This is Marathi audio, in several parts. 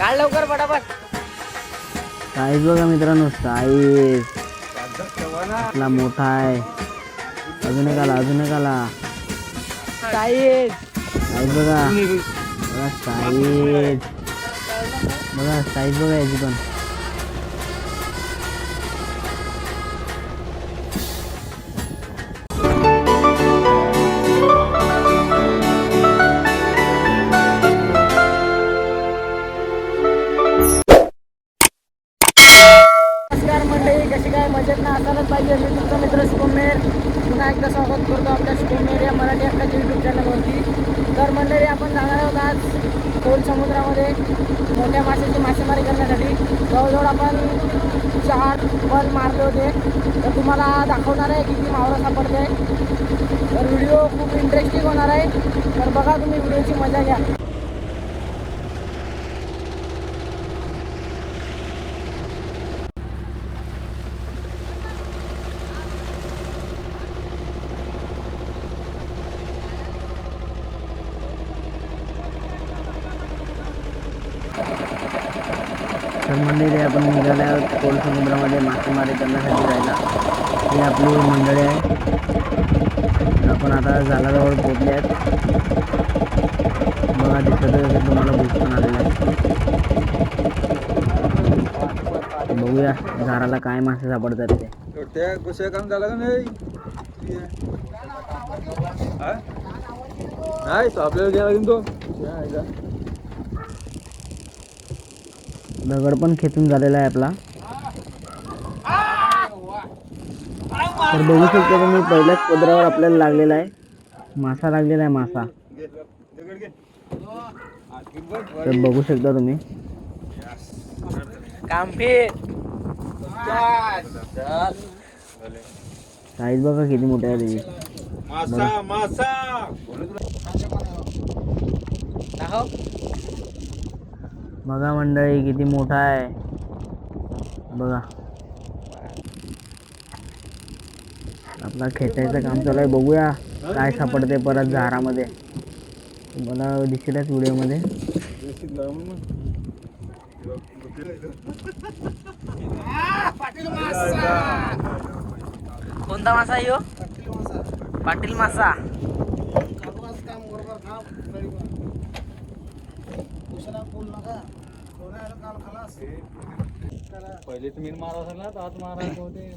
काढ लवकर पटापट. साईज बघा मित्रांनो साईज आपला मोठा आहे. अजून एक आला अजून एक आला. साईज साईज बघा. बघा साईज बघा साईज बघा याची पण. आपल्या मराठी अक्काच्या यूट्यूब चॅनलवरती तर मंडळी आपण जाणार आहोत आज खोल समुद्रामध्ये मोठ्या माशाची मासेमारी करण्यासाठी. जवळजवळ आपण चार पण मारले होते. तर तुम्हाला दाखवणार आहे किती मावळं सापडते. तर व्हिडिओ खूप इंटरेस्टिंग होणार आहे. तर बघा तुम्ही व्हिडिओची मजा घ्या. मंडळी आपण निघाले आहोत खोल समुद्रामध्ये मासेमारी करण्यासाठी जायला. ही आपली मंडळी आहे. आपण आता जालाजवळ पोहोचले आहेत. बघा दिसत तुम्हाला भूक पण आलेला आहे. बघूया झाडाला काय मासे सापडतात ते. काम झालं का नाही? तो आपल्याला घ्यावा लागेल तो त्या आहे का? दगड पण खेचून झालेला आहे आपला. तर बघू शकता तुम्ही पहिल्याच पदरावर आपल्याला लागलेला आहे. मासा लागलेला आहे मासा. तर बघू शकता तुम्ही. साईज बघा किती मोठी आहे त्याची. मासा मासा. बघा मंडळी किती मोठा आहे. बघा. आपला खेचायचं काम चालू आहे. बघूया काय सापडते परत झाडामध्ये. मला दिसेलच व्हिडिओमध्ये. कोणता मासा मग. पाटील मासा. पाटील मासा पहिले तुम्ही मारा असेल ना तर आज मारायचं होते.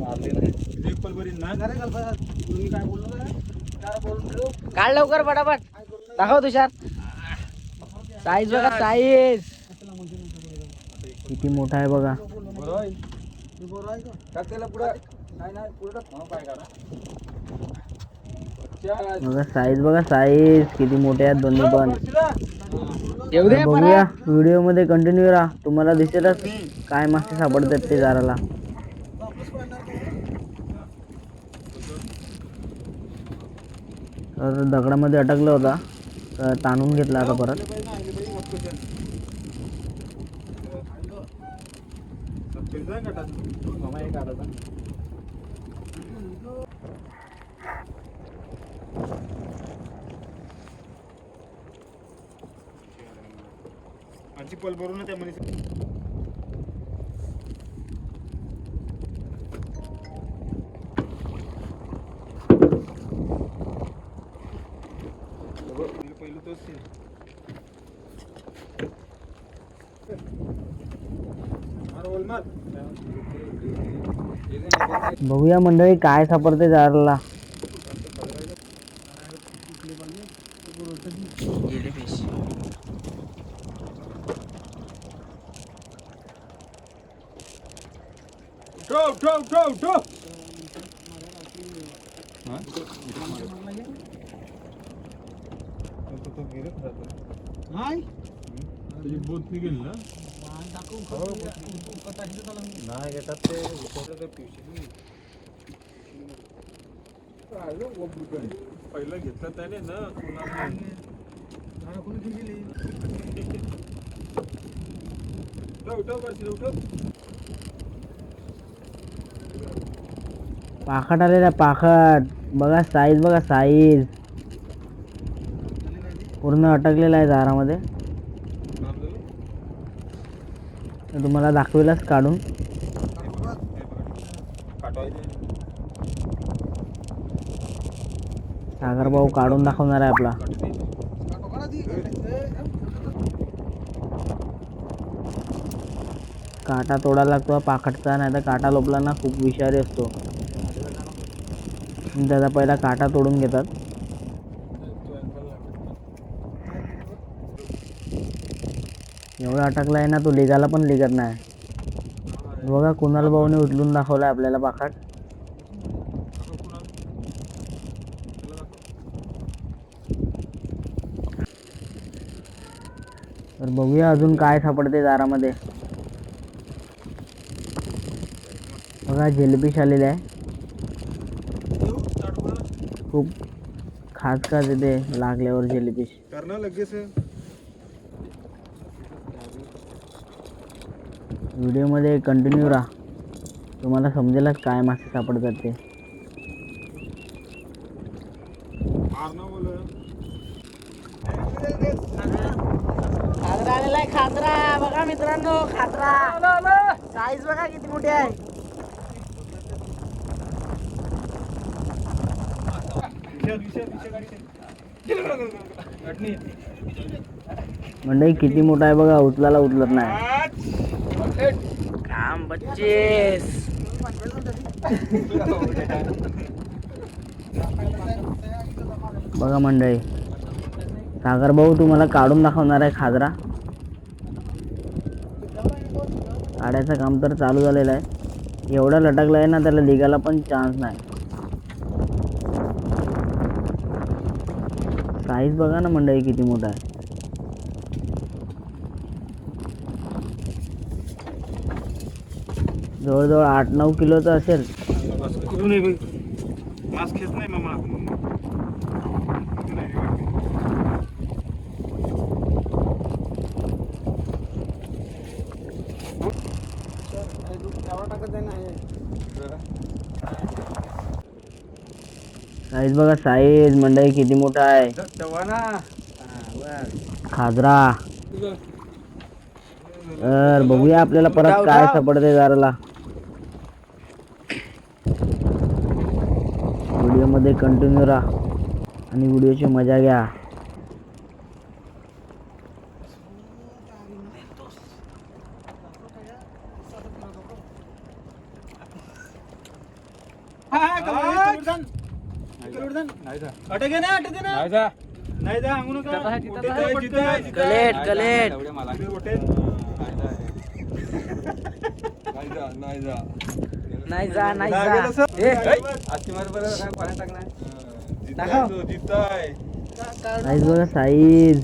मारले नाही. एक पण बरी नाही. काढ लवकर पटापट दाखव तुषार. साईज बघा साईज किती मोठा आहे बघा. बरं आहे. टाक त्याला पुढं. नाही, नाही, पुढं टाक. बघा साईज बघा साईज किती मोठे आहेत दोन्ही पण. बघूया व्हिडिओमध्ये कंटिन्यू राहा. तुम्हाला दिसेलच काय मासे सापडतात ते झाडाला तर दगडामध्ये अटकला होता. तर ताणून घेतला आता परत. एक काढायचा. आजची पल भरून त्या मनीस पहिलं तोच scene. बघूया मंडळी काय सापडते जारला ठेव ठेव ठेव ठेव तुझी बोट निघेल ना नाही घेतात ते पहिलं घेतलं त्याने ना उठव उठव बस उठव पाखट आलेला पाखट बघा साईज बघा साईज पूर्ण अटकलेला आहे दारामध्ये. तुम्हाला दाखवेलच काढून. सागर भाऊ काढून दाखवणार आहे आपला. काटा तोडायला लागतो पाखटचा नाही तर काटा लोपला ना खूप विषारी असतो. त्याचा पहिला काटा तोडून घेतात. एवढा अटकला आहे ना तो लिगाला पण लिगत नाही. बघा कुणाल भाऊने उचलून दाखवला आपल्याला पाखाट तर बघूया अजून काय सापडते दारामध्ये. बघा जेलफिश आलेले आहे. खूप खास खास येते लागल्यावर जेलीफिश व्हिडिओमध्ये कंटिन्यू राहा. तुम्हाला समजेलच काय मासे सापडतात ते. खाजरा आलेला आहे खाजरा बघा मित्रांनो खाजरा साईज बघा किती मोठी आहे. म्हणजे किती मोठा आहे बघा उचलायला उचलत नाही. काम बघा मंडळी सागर भाऊ तुम्हाला काढून दाखवणार आहे खाजरा. काढायचं काम तर चालू झालेलं आहे. एवढा लटकला आहे ना त्याला निघायला पण चान्स नाही. साईज बघा ना मंडळी किती मोठा आहे. जवळजवळ आठ नऊ किलोचं असेल. घेत नाही मामा. साईज बघा साईज मंडळी किती मोठा आहे? खाजरा. तर बघूया आपल्याला परत काय सापडते दाराला व्हिडिओमध्ये कंटिन्यू राहा. आणि व्हिडिओची मजा घ्या. नाही जा. नाही जा नाही जा. साईज बघा साईज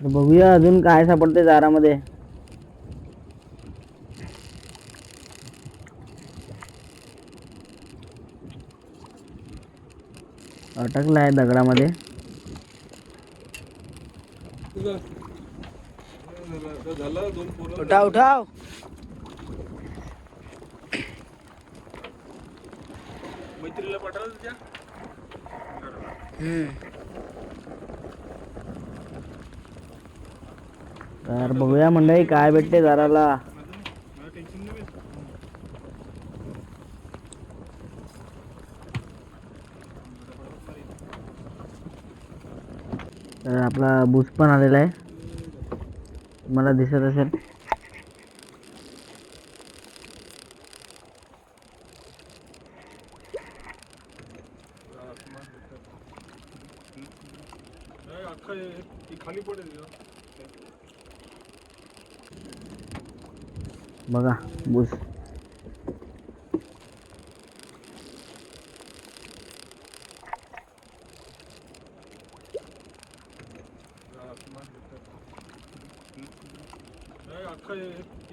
तर बघूया अजून काय सापडते दारामध्ये. अटकला आहे दगडामध्ये. उठाव उठाव. मैत्रीला पाठवलं तुझ्या तर बघूया मंडळी काय भेटते दाराला मला टेन्शन नाही तर आपला बूज पण आलेला आहे. मला दिसत असेल. बघा बूज अख्खा ती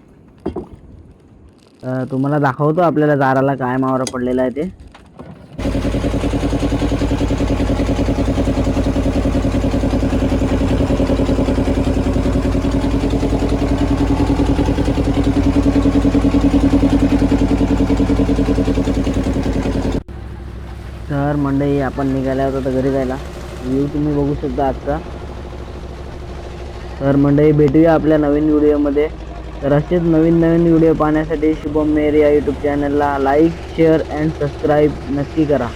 तुम्हाला दाखवतो आपल्याला जाराला काय मावरा पडलेला आहे ते. तर मंडई आपण निघाल्या होतो तर घरी जायला. व्ह्यू तुम्ही बघू शकता आजचा. तर मंडई भेटूया आपल्या नवीन व्हिडिओमध्ये. तर असेच नवीन नवीन व्हिडिओ पाहण्यासाठी शुभम मेर या यूट्यूब चॅनलला लाईक शेअर अँड सबस्क्राईब नक्की करा.